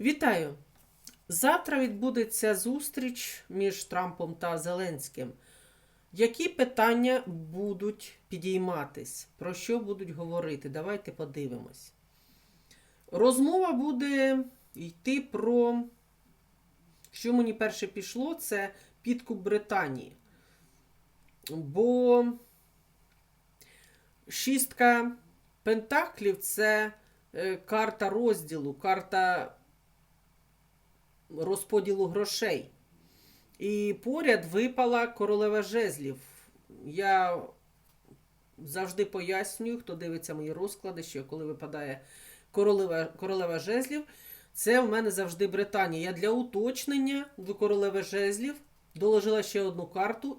Вітаю! Завтра відбудеться зустріч між Трампом та Зеленським. Які питання будуть підійматись? Про що будуть говорити? Давайте подивимось. Розмова буде йти про. Що мені перше пішло, це підкуп Британії. Бо шістка пентаклів це е, карта розділу, карта розподілу грошей. І поряд випала королева жезлів. Я завжди пояснюю, хто дивиться мої розклади, що коли випадає королева, королева жезлів, це в мене завжди Британія. Я для уточнення до королеви жезлів доложила ще одну карту,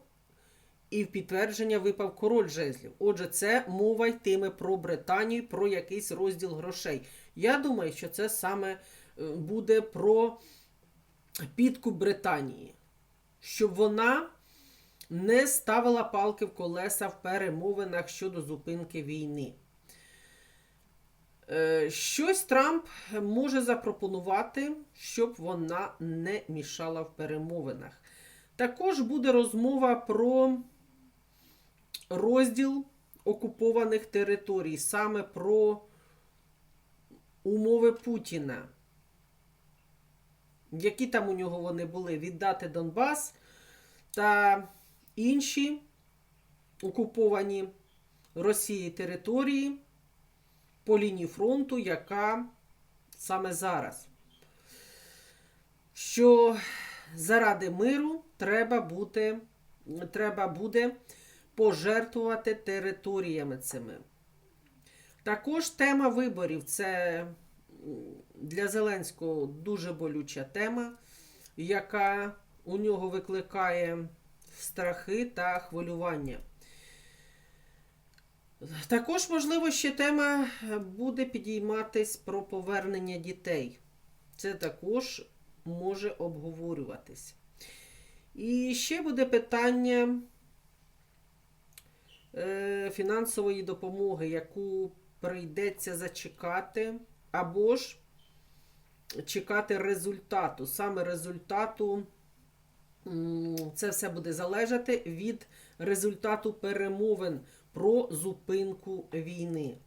і в підтвердження випав король жезлів. Отже, це мова йтиме про Британію, про якийсь розділ грошей. Я думаю, що це саме е, буде про підкуп Британії, щоб вона не ставила палки в колеса в перемовинах щодо зупинки війни. Е, Щось Трамп може запропонувати, щоб вона не мішала в перемовинах. Також буде розмова про розділ окупованих територій, саме про умови Путіна. Які там у нього вони були? Віддати Донбас та інші окуповані Росією території по лінії фронту, яка саме зараз. Що заради миру треба бути, треба буде пожертвувати територіями цими. Також тема виборів це для Зеленського дуже болюча тема, яка у нього викликає страхи та хвилювання. Також, можливо, ще тема буде підійматись про повернення дітей. Це також може обговорюватись. І ще буде питання е, фінансової допомоги, яку прийдеться зачекати, або ж чекати результату. Саме результату це все буде залежати від результату перемовин про зупинку війни.